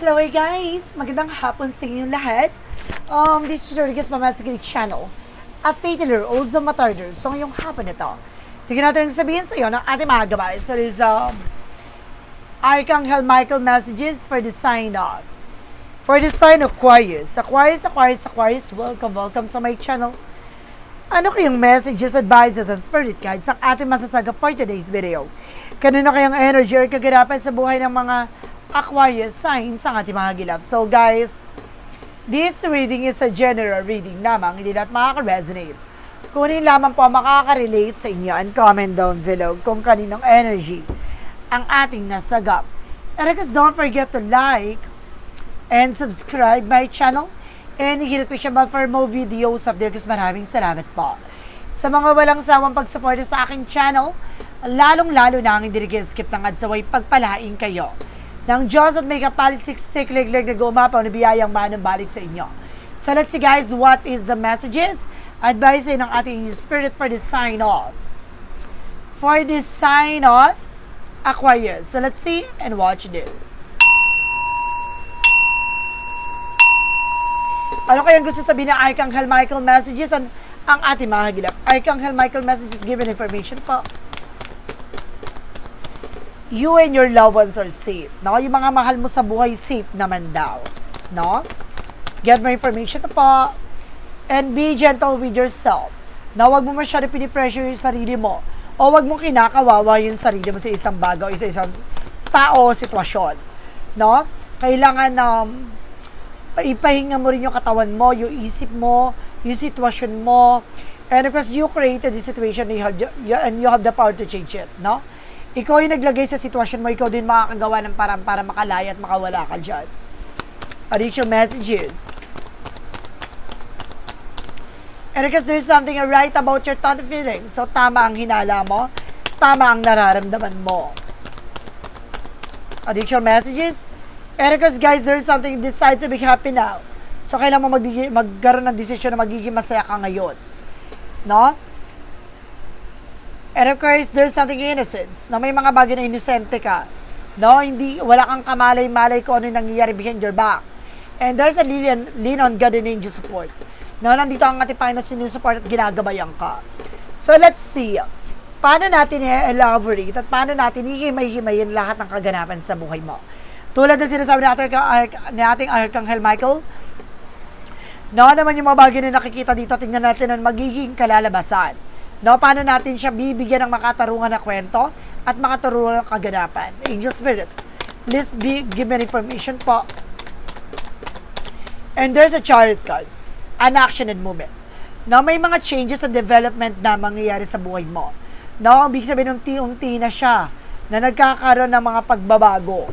Hello guys! Magandang hapon sa inyong lahat. Um, this is Rodriguez Mamasagili Channel. A fatalier, also matarder. So ngayong hapon na to, natin ang sabihin sa iyo ng ating mga gabay. So is um, Archangel Michael messages for the sign of. For the sign of Aquarius. Aquarius, Aquarius, Aquarius, welcome, welcome sa my channel. Ano kayong messages, advices, and spirit guides ang ating masasaga for today's video? Kanino kayang energy or kaganapan sa buhay ng mga Aquarius signs ang ating mga gilap? So guys, this reading is a general reading lamang, hindi lahat makaka-resonate. Kunin lamang po makaka-relate sa inyo and comment down below kung kaninong energy ang ating nasagap. And guys, don't forget to like and subscribe my channel and hit the bell for more videos up there guys. Maraming salamat po. Sa mga walang sawang pagsuporta sa aking channel, lalong-lalo na ang hindi skip ng adsaway pagpalain kayo ng Diyos at may kapalit siksik liglig na gumapaw na biyayang manong balik sa inyo. So let's see guys, what is the messages? Advice ng ating spirit for the sign of. For the sign of Aquarius. So let's see and watch this. Ano kayang gusto sabihin ng Archangel Michael messages ang, ang ating mga gilap? Archangel Michael messages given information po. You and your loved ones are safe. No? Yung mga mahal mo sa buhay, safe naman daw. No? Get more information po. And be gentle with yourself. Na huwag mo masyado pinipressure yung sarili mo. O huwag mo kinakawawa yung sarili mo sa isang bagay o sa isang tao o sitwasyon. No? Kailangan um, ipahinga mo rin yung katawan mo, yung isip mo, yung sitwasyon mo. And of course, you created the situation you- and you have the power to change it, no? Ikaw yung naglagay sa sitwasyon mo, ikaw din makakagawa ng parang para makalaya at makawala ka dyan. Addiction messages. And because there's something right about your thought and feelings. So, tama ang hinala mo, tama ang nararamdaman mo. Addiction messages. And because guys, there's something decide to be happy now. So, kailangan mo magdigi- magkaroon ng desisyon na magiging masaya ka ngayon. No? And of course, there's something innocence. Na may mga bagay na inosente ka. No? Hindi, wala kang kamalay-malay kung ano yung nangyayari behind your back. And there's a lean, lean on God and angel support. No, nandito ang ating Panginoon sinusupport at ginagabayan ka. So, let's see. Paano natin i-elaborate at paano natin hihimay-himayin lahat ng kaganapan sa buhay mo? Tulad ng sinasabi ni ating, ni ating Archangel Michael, No, ano naman yung mga bagay na nakikita dito, tingnan natin ang magiging kalalabasan. No, paano natin siya bibigyan ng makatarungan na kwento at makatarungan ng kaganapan. Angel Spirit, please be, give me information po. And there's a chariot card, an action and movement. No, may mga changes sa development na mangyayari sa buhay mo. No, ibig sabihin unti-unti na siya na nagkakaroon ng mga pagbabago.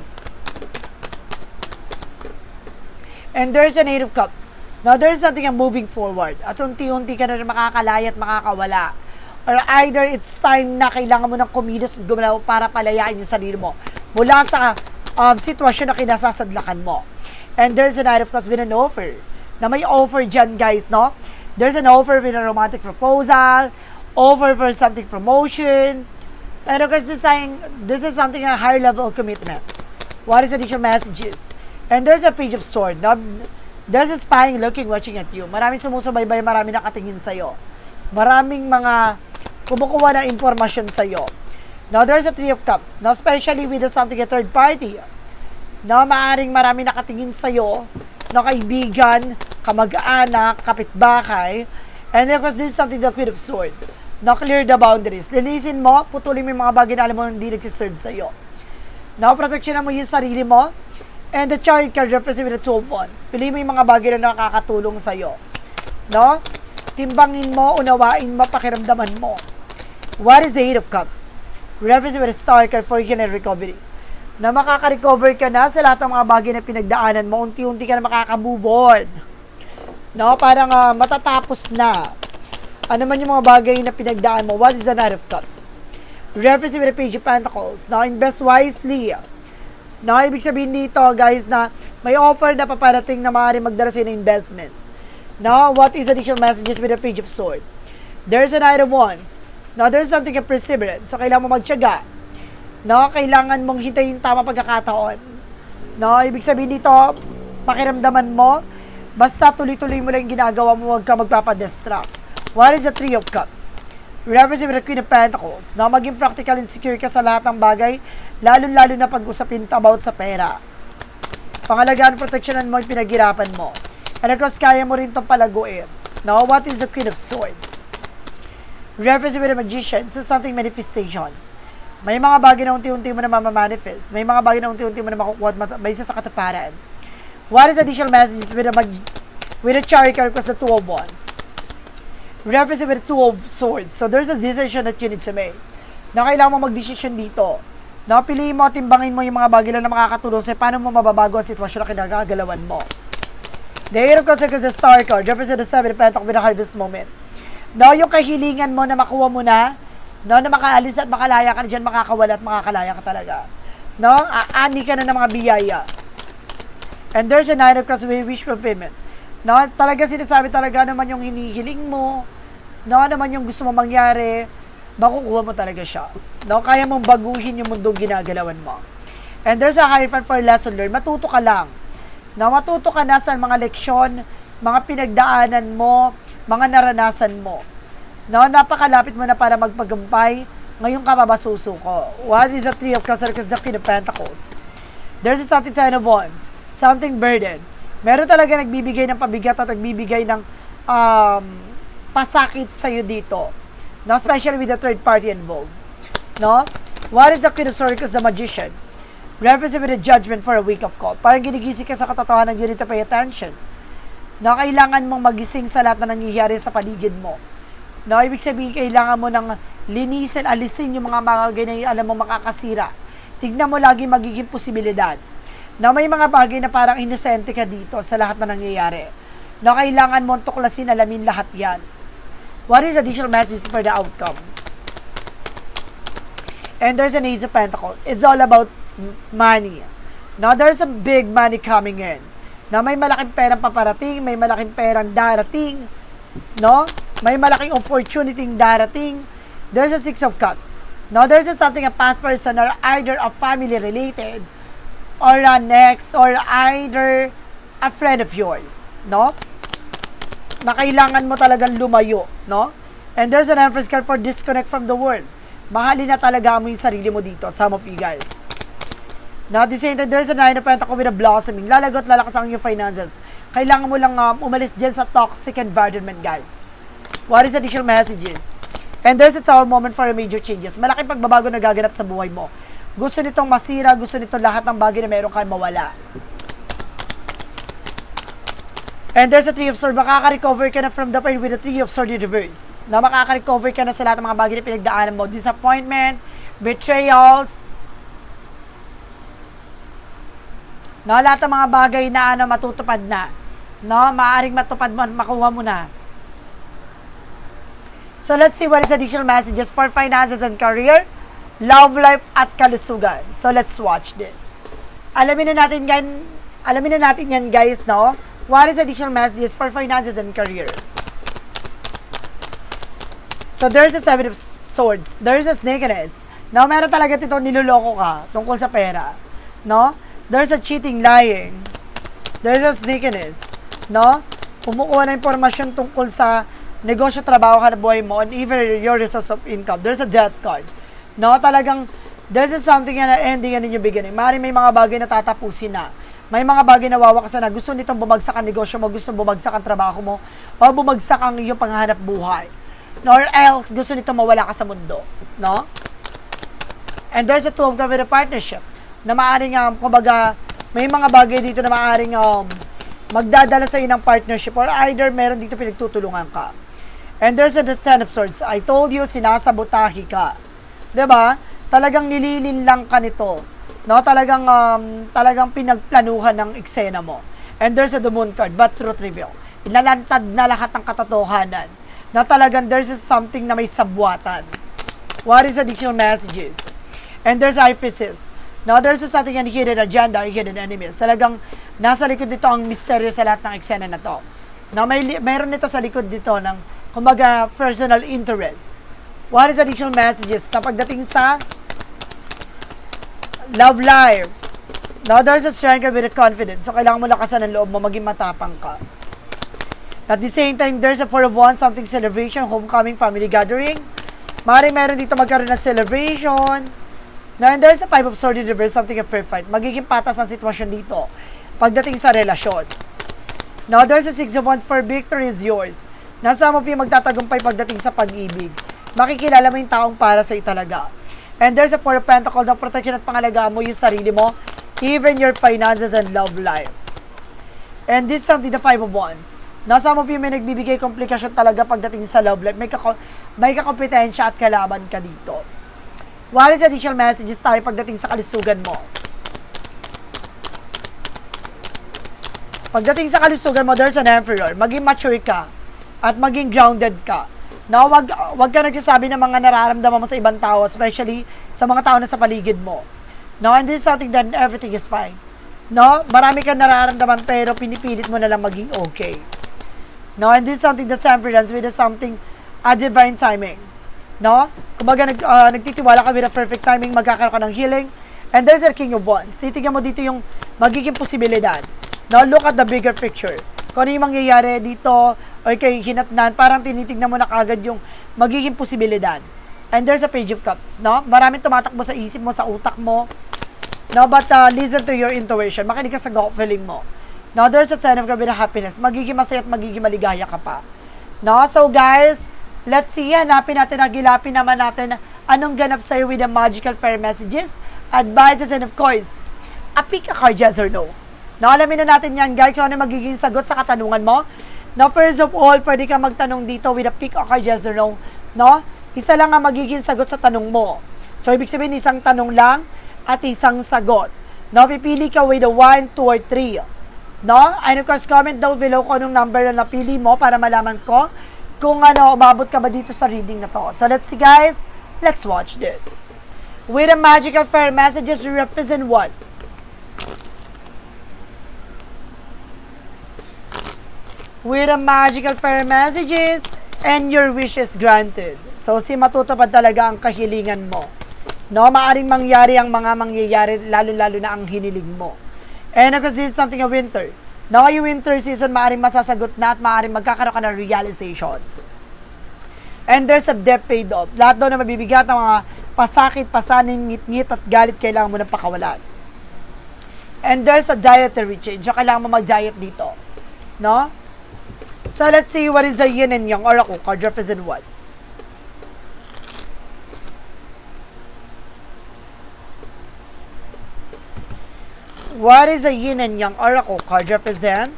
And there's an Eight of Cups. Now, there's something na moving forward. At unti-unti ka na rin makakalaya at makakawala. Or either it's time na kailangan mo ng kumilos at gumalaw para palayain yung sarili mo mula sa um, sitwasyon na kinasasadlakan mo. And there's a Knight of Cups with an offer. Na may offer dyan, guys, no? There's an offer with a romantic proposal, offer for something promotion. Of course, this, this is something a higher level of commitment. What is additional messages? And there's a page of sword. Now, there's a spying, looking, watching at you. Maraming sumusubaybay, marami nakatingin sa'yo. Maraming mga kumukuha ng informasyon sa'yo. Now, there's a three of cups. Now, especially with the something a third party. Now, maaring marami nakatingin sa'yo na kaibigan, kamag-anak, kapitbahay. And of course, this is something the queen of sword. Now, clear the boundaries. Lilisin mo, putulin mo yung mga bagay na alam mo hindi nagsiserve sa'yo. Now, protection mo yung sarili mo. And the chariot card represents with the two of wands. Pili mo yung mga bagay na nakakatulong sa'yo. No? Timbangin mo, unawain mo, pakiramdaman mo. What is the Eight of Cups? Represents with a star card for healing and recovery. Na makaka-recover ka na sa lahat ng mga bagay na pinagdaanan mo, unti-unti ka na makaka-move on. No? Parang ah, matatapos na. Ano man yung mga bagay na pinagdaan mo, what is the Knight of Cups? Reference with the Page of Pentacles. Now, invest wisely. Now, ibig sabihin dito, guys, na may offer na paparating na maaari magdala sa investment. Now, what is additional messages with the Page of Sword? There's an Knight of Now, there's something of perseverance. So, kailangan mo magtyaga. No, kailangan mong hintayin tama pagkakataon. No, ibig sabihin dito, pakiramdaman mo, basta tuloy-tuloy mo lang yung ginagawa mo, huwag ka magpapadestruct. What is the Three of Cups? Represent the Queen of Pentacles. Na maging practical and secure ka sa lahat ng bagay, lalo-lalo na pag-usapin about sa pera. Pangalagaan, proteksyonan mo yung pinaghirapan mo. And of course, kaya mo rin itong palaguin. Now, what is the Queen of Swords? Reference with a magician, so something manifestation. May mga bagay na unti-unti mo na mamamanifest. May mga bagay na unti-unti mo na makukuha at may isa sa katuparan. What is additional messages with a mag- with a chariot card because the two of wands? Reference with the two of swords. So there's a decision that you need to make. Na kailangan mo mag-decision dito. Na piliin mo at timbangin mo yung mga bagay na makakatulong sa'yo paano mo mababago ang sitwasyon na kinagagalawan mo. The Eight of Cups the Star card. Represent the Seven of Pentacles with the Harvest moment. No, yung kahilingan mo na makuha mo na, no, na makaalis at makalaya ka na dyan, makakawala at makakalaya ka talaga. No, aani ka na ng mga biyaya. And there's a Nine of Cups with wish fulfillment. No, talaga sinasabi talaga naman yung hinihiling mo, no, naman yung gusto mo mangyari, makukuha mo talaga siya. No, kaya mong baguhin yung mundong ginagalawan mo. And there's a Hierophant for lesson learned. Matuto ka lang na matuto ka na sa mga leksyon, mga pinagdaanan mo, mga naranasan mo. No, napakalapit mo na para magpagumpay, ngayon ka mabasusuko. What is the Three of Cups? Because the Queen of Pentacles. There's a something Ten of Wands, something burden. Meron talaga nagbibigay ng pabigat at nagbibigay ng um, pasakit sa'yo dito. No, especially with the third party involved. No? What is the Queen of Swords? The Magician represent with a judgment for a wake-up call. Parang ginigising ka sa katotohanan, you need to pay attention. Na kailangan mong magising sa lahat na nangyayari sa paligid mo. Na ibig sabihin, kailangan mo ng linisin, alisin yung mga bagay na alam mo makakasira. Tignan mo lagi magiging posibilidad. Na may mga bagay na parang inosente ka dito sa lahat na nangyayari. Na kailangan mo tuklasin, alamin lahat yan. What is additional message for the outcome? And there's an Ace of Pentacles. It's all about money. Now, there's a big money coming in. Na may malaking perang paparating, may malaking perang darating, no? May malaking opportunity darating. There's a Six of Cups. Now, there's a something a past person or either a family related or a next or either a friend of yours, no? Na kailangan mo talagang lumayo, no? And there's an Empress card for disconnect from the world. Mahalin na talaga mo yung sarili mo dito, some of you guys. Now, same time, there's a nine of pentacles with a blossoming. Lalagot, lalakas ang iyong finances. Kailangan mo lang um, umalis dyan sa toxic environment, guys. What is additional messages? And there's a tower moment for major changes. Malaking pagbabago na gaganap sa buhay mo. Gusto nitong masira, gusto nito lahat ng bagay na meron kang mawala. And there's a Three of Swords. Makaka-recover ka na from the pain with the Three of Swords in reverse. Na makaka-recover ka na sa lahat ng mga bagay na pinagdaanan mo. Disappointment, betrayals, No, lahat ng mga bagay na ano matutupad na. No, maaring matupad mo, makuha mo na. So let's see what is additional messages for finances and career, love life at kalusugan. So let's watch this. Alamin na natin yan, alamin na natin yan guys, no? What is additional messages for finances and career? So there's a seven of swords. There's a snakiness. No, meron talaga ito niloloko ka tungkol sa pera. No? There's a cheating, lying. There's a sneakiness. No? Kumukuha ng impormasyon tungkol sa negosyo, trabaho ka na buhay mo, and even your resource of income. There's a death card. No? Talagang, there's a something na ending in your beginning. Mari may mga bagay na tatapusin na. May mga bagay na wawakasan na. Gusto nitong bumagsak ang negosyo mo, gusto bumagsak ang trabaho mo, o bumagsak ang iyong panghanap buhay. No? Or else, gusto nito mawala ka sa mundo. No? And there's a two of a partnership na maaaring, um, kumbaga, may mga bagay dito na maaaring um, magdadala sa ng partnership or either meron dito pinagtutulungan ka. And there's a the Ten of Swords. I told you, sinasabotahi ka. ba? Talagang nililin lang ka nito. No, talagang um, talagang pinagplanuhan ng eksena mo. And there's a the Moon card, but truth reveal. Inalantad na lahat ng katotohanan. Na talagang there's something na may sabwatan. What is additional messages? And there's Iphysis. Now, there's a something and hidden agenda, hidden enemies. Talagang nasa likod dito ang misteryo sa lahat ng eksena na to. Na may meron nito sa likod dito ng kumbaga personal interest. What is additional messages na pagdating sa love life, Now, there's a strength with a confidence. So, kailangan mo lakasan ang loob mo, maging matapang ka. At the same time, there's a four of one, something celebration, homecoming, family gathering. Mari meron dito magkaroon ng celebration. Now, and there's a five of sword in reverse, something a fair fight. Magiging patas ang sitwasyon dito pagdating sa relasyon. Now, there's a six of wands for victory is yours. Nasa mo yung magtatagumpay pagdating sa pag-ibig. Makikilala mo yung taong para sa talaga. And there's a four of pentacles na protection at pangalagaan mo yung sarili mo, even your finances and love life. And this is something, the five of wands. Nasa mo yung may nagbibigay komplikasyon talaga pagdating sa love life. May, kako may kakompetensya at kalaban ka dito. What is additional messages tayo pagdating sa kalusugan mo? Pagdating sa kalusugan mo, there's an emperor. Maging mature ka at maging grounded ka. No, wag, wag ka nagsasabi ng mga nararamdaman mo sa ibang tao, especially sa mga tao na sa paligid mo. No, and this is something that everything is fine. No, marami kang nararamdaman pero pinipilit mo na lang maging okay. No, and this is something that's temperance with something a divine timing. No? Kumbaga nag, uh, nagtitiwala ka with a perfect timing, magkakaroon ka ng healing. And there's a king of wands. Titignan mo dito yung magiging posibilidad. Now, look at the bigger picture. Kung ano yung mangyayari dito, or kay hinatnan, parang tinitignan mo na kagad yung magiging posibilidad. And there's a page of cups, no? Maraming tumatakbo sa isip mo, sa utak mo. No, but uh, listen to your intuition. Makinig ka sa gut feeling mo. No, there's a sign of grabe na happiness. Magiging masaya at magiging maligaya ka pa. No, so guys, let's see. Hanapin natin, nagilapin naman natin anong ganap sa'yo with the magical fairy messages, advices, and of course, a pick a card, yes or no. No, alamin na natin yan, guys. So, ano magiging sagot sa katanungan mo? Now, first of all, pwede ka magtanong dito with a pick a card, yes or no. No? Isa lang ang magiging sagot sa tanong mo. So, ibig sabihin, isang tanong lang at isang sagot. No, pipili ka with a 1, 2, or 3. No? And of course, comment down below kung anong number na napili mo para malaman ko kung ano, umabot ka ba dito sa reading na to. So, let's see guys. Let's watch this. With a magical fairy messages, represent what? With a magical fairy messages, and your wish is granted. So, si matutupad talaga ang kahilingan mo. No, maaring mangyari ang mga mangyayari, lalo-lalo na ang hiniling mo. And because this is something a winter. No, yung winter season, maaring masasagot na at maaring magkakaroon ka ng realization. And there's a debt paid off. Lahat daw na mabibigat ng mga pasakit, pasanin, ngit-ngit at galit, kailangan mo ng pakawalan. And there's a dietary change. So, kailangan mo mag-diet dito. No? So, let's see what is the yin and yang oracle card represent what? What is the yin and yang oracle card represent?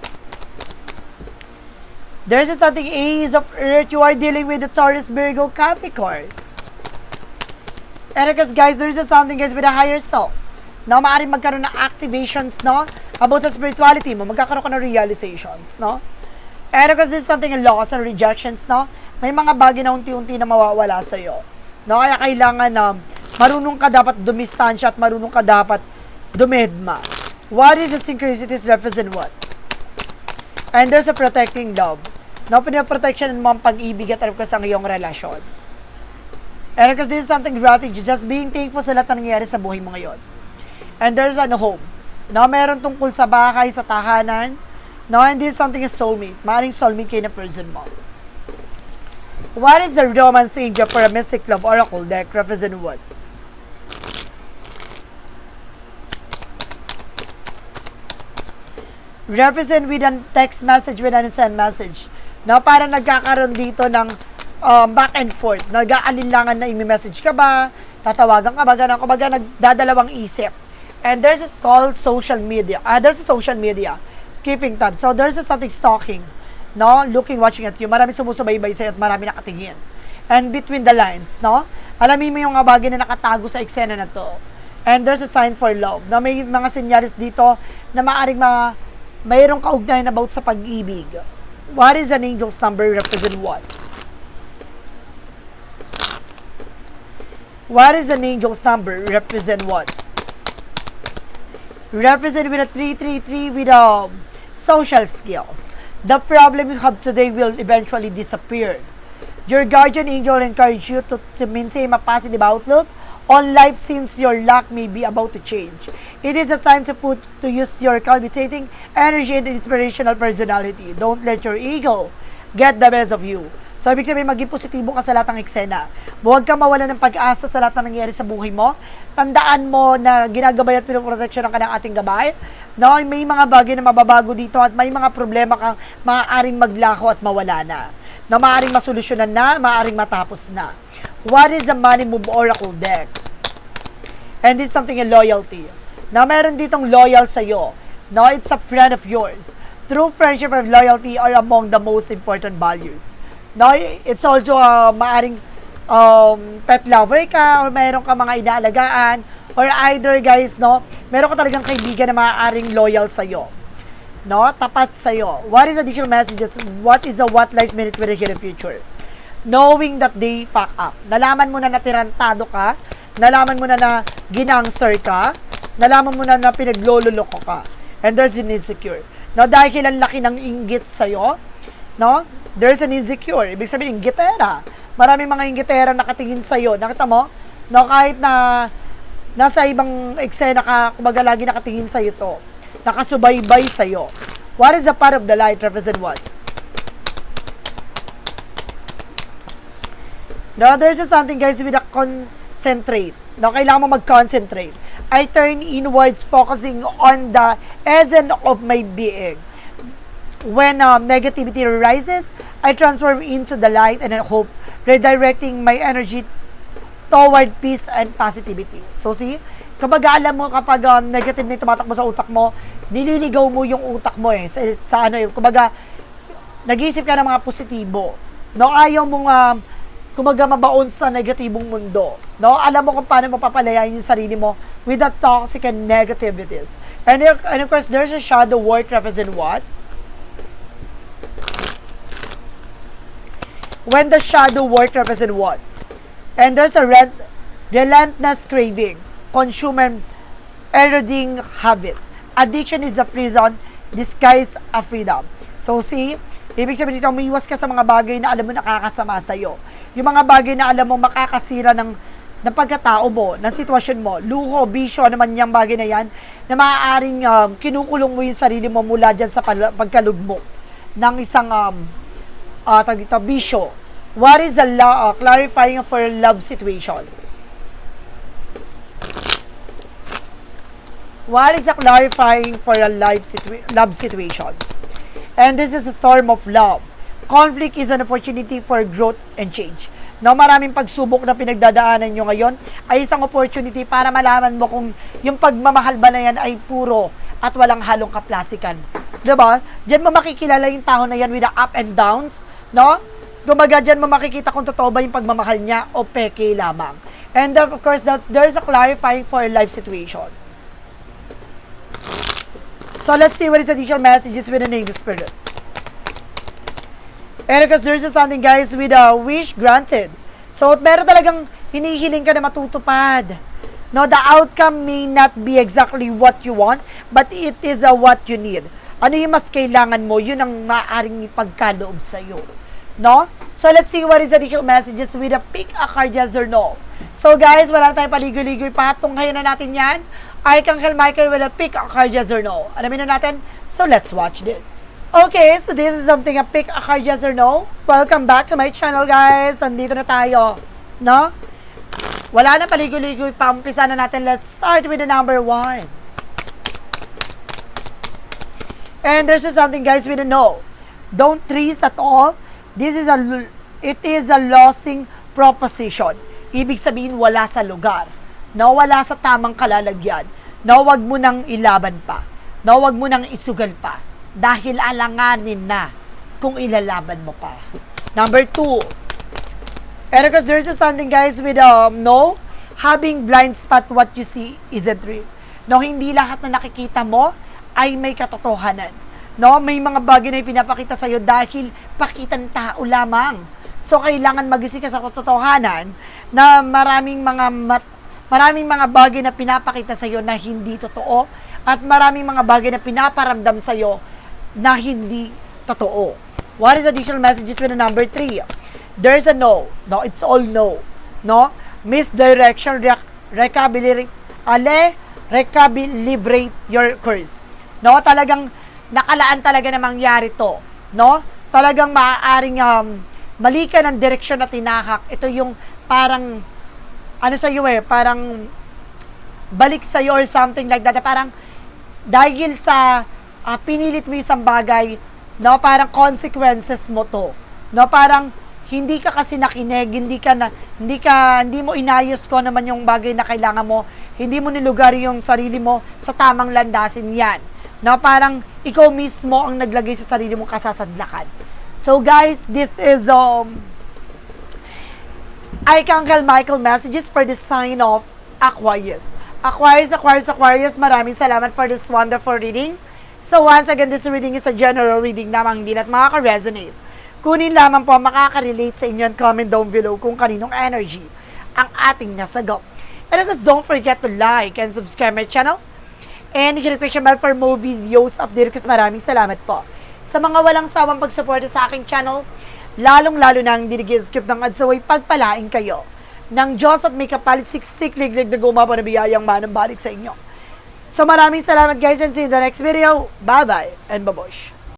There's a something Ace of Earth. You are dealing with the Taurus, Virgo, Capricorn. And because guys, there's a something guys with a higher self. No, maaaring magkaroon ng activations, no? About sa spirituality mo, magkakaroon ka ng realizations, no? And because this is something in loss and rejections, no? May mga bagay na unti-unti na mawawala sa'yo. No? Kaya kailangan na marunong ka dapat dumistansya at marunong ka dapat dumedma. What is the synchronicities represent what? And there's a protecting love. No, pinaprotection mo ang pag-ibig at ka sa iyong relasyon. And because this is something gratitude, just being thankful sa lahat ng nangyayari sa buhay mo ngayon. And there's an home. No, meron tungkol sa bahay, sa tahanan. No, and this is something is soulmate. Maring soulmate kayo na person mo. What is the romance angel for a mystic love oracle deck represent what? Represent with a text message with an send message. No, parang nagkakaroon dito ng um, back and forth. Nag-aalinlangan na i-message ka ba, tatawagan ka ba, ganun, kumbaga nagdadalawang isip. And there's a called social media. Ah, there's a social media. Keeping tabs. So there's a something stalking. No? Looking, watching at you. Marami sumusubaybay sa'yo at marami nakatingin. And between the lines, no? Alamin mo yung mga bagay na nakatago sa eksena na to. And there's a sign for love. No? May mga senyaris dito na maaring mga mayroong kaugnayan about sa pag-ibig. What is an angel's number represent what? What is an angel's number represent what? Represent with a 333 with a social skills. The problem you have today will eventually disappear. Your guardian angel encourage you to, to maintain a positive outlook on life since your luck may be about to change. It is a time to put to use your cultivating energy and inspirational personality. Don't let your ego get the best of you. So, ibig sabihin, maging positibo ka sa lahat ng eksena. Huwag kang mawala ng pag-asa sa lahat ng nangyayari sa buhay mo. Tandaan mo na ginagabay at pinoproteksyon ng kanang ating gabay. No, may mga bagay na mababago dito at may mga problema kang maaaring maglaho at mawala na. Na maaaring masolusyonan na, maaaring matapos na. What is the money move oracle deck? And it's something in loyalty. Na meron ditong loyal sa'yo. No, it's a friend of yours. True friendship and loyalty are among the most important values. No, it's also uh, maaring um, pet lover ka or meron ka mga inaalagaan or either guys, no, meron ka talagang kaibigan na maaaring loyal sa'yo. No, tapat sa'yo. What is additional messages? What is the what lies minute with the future? Knowing that they fuck up. Nalaman mo na natirantado ka, nalaman mo na na ginangster ka, nalaman mo na na pinaglololoko ka. And there's an insecure. No, dahil ang laki ng inggit sa'yo, no, there's an insecure. Ibig sabihin, inggitera. Maraming mga inggitera nakatingin sa'yo. Nakita mo? No, kahit na nasa ibang eksena ka, kumbaga lagi nakatingin sa'yo to. Nakasubaybay sa'yo. What is the part of the light represent what? No, there's something guys with a concentrate. No, kailangan mo mag-concentrate. I turn inwards focusing on the essence of my being. When um, negativity arises, I transform into the light and hope, redirecting my energy toward peace and positivity. So see, kapag alam mo kapag um, negative na tumatakbo sa utak mo, nililigaw mo yung utak mo eh. Sa, sa ano eh, kumbaga, nag-iisip ka ng mga positibo. No, ayaw mong um, kumbaga mabaon sa negatibong mundo. No, alam mo kung paano mapapalayain yung sarili mo with the toxic and negativities. And, and of course, there's a shadow word represent what? When the shadow work represent what? And there's a rent, relentless craving, consumer eroding habit. Addiction is a prison, disguise a freedom. So see, ibig sabihin dito, umiwas ka sa mga bagay na alam mo nakakasama sa'yo. Yung mga bagay na alam mo makakasira ng, ng pagkatao mo, ng sitwasyon mo, luho, bisyo, ano man yung bagay na yan, na maaaring um, kinukulong mo yung sarili mo mula dyan sa pagkalugmok ng isang um, uh, tag dito, bisyo. What is the uh, clarifying for love situation? What is the clarifying for a life situa- love situation? And this is a storm of love. Conflict is an opportunity for growth and change. No, maraming pagsubok na pinagdadaanan nyo ngayon ay isang opportunity para malaman mo kung yung pagmamahal ba na yan ay puro at walang halong kaplasikan. 'Di ba? Diyan mo makikilala yung tao na yan with the up and downs, no? Kumbaga, diyan mo makikita kung totoo ba yung pagmamahal niya o peke lamang. And of course, that's, there's a clarifying for life situation. So let's see what is additional messages with an English spirit. And because there's something guys with a wish granted. So meron talagang hinihiling ka na matutupad. No, the outcome may not be exactly what you want, but it is a what you need. Ano yung mas kailangan mo, yun ang maaaring ipagkaloob sa'yo. No? So let's see what is additional messages with a pick a card yes or no. So guys, wala tayong paligoy-ligoy pa. Tunghayan na natin yan. Archangel Michael will pick a card yes or no. Alamin na natin. So let's watch this. Okay, so this is something a pick a card yes or no. Welcome back to my channel guys. Andito na tayo. No? Wala na paligoy-ligoy pa. Na natin. Let's start with the number one. And there's just something guys with a no. Don't trees at all. This is a it is a losing proposition. Ibig sabihin wala sa lugar. No, wala sa tamang kalalagyan. No, wag mo nang ilaban pa. No, wag mo nang isugal pa. Dahil alanganin na kung ilalaban mo pa. Number two, because there's a something guys with um, no, having blind spot what you see isn't real. No, hindi lahat na nakikita mo ay may katotohanan. No, may mga bagay na ipinapakita sa iyo dahil pakitan tao lamang. So kailangan magising ka sa katotohanan na maraming mga mat, maraming mga bagay na pinapakita sa iyo na hindi totoo at maraming mga bagay na pinaparamdam sa iyo na hindi totoo. What is additional messages with the number three? There's a no. No, it's all no. No? Misdirection, rec- recovery, ale, recalibrate your course. No, talagang nakalaan talaga na mangyari to. No? Talagang maaaring um, mali ka ng direksyon na tinahak. Ito yung parang, ano sa iyo eh, parang balik sa or something like that. Parang dahil sa ah, pinilit mo isang bagay, no, parang consequences mo to. No, parang hindi ka kasi nakinig, hindi ka na hindi ka hindi mo inayos ko naman yung bagay na kailangan mo, hindi mo nilugar yung sarili mo sa tamang landasin 'yan. No, parang ikaw mismo ang naglagay sa sarili mong kasasadlakan. So guys, this is um Archangel Michael messages for the sign of Aquarius. Aquarius, Aquarius, Aquarius, maraming salamat for this wonderful reading. So once again, this reading is a general reading namang hindi na't makaka-resonate. Kunin lamang po makaka-relate sa inyo and comment down below kung kaninong energy ang ating nasagop. And of course, don't forget to like and subscribe my channel. And question bell for more videos update kasi maraming salamat po. Sa mga walang sawang pagsuporta sa aking channel, lalong-lalo na ang dinigil-skip ng adsaway pagpalain kayo ng Diyos at may kapalit siksik liglig na gumawa na biyayang manang balik sa inyo. So maraming salamat guys and see you in the next video. Bye-bye and babush.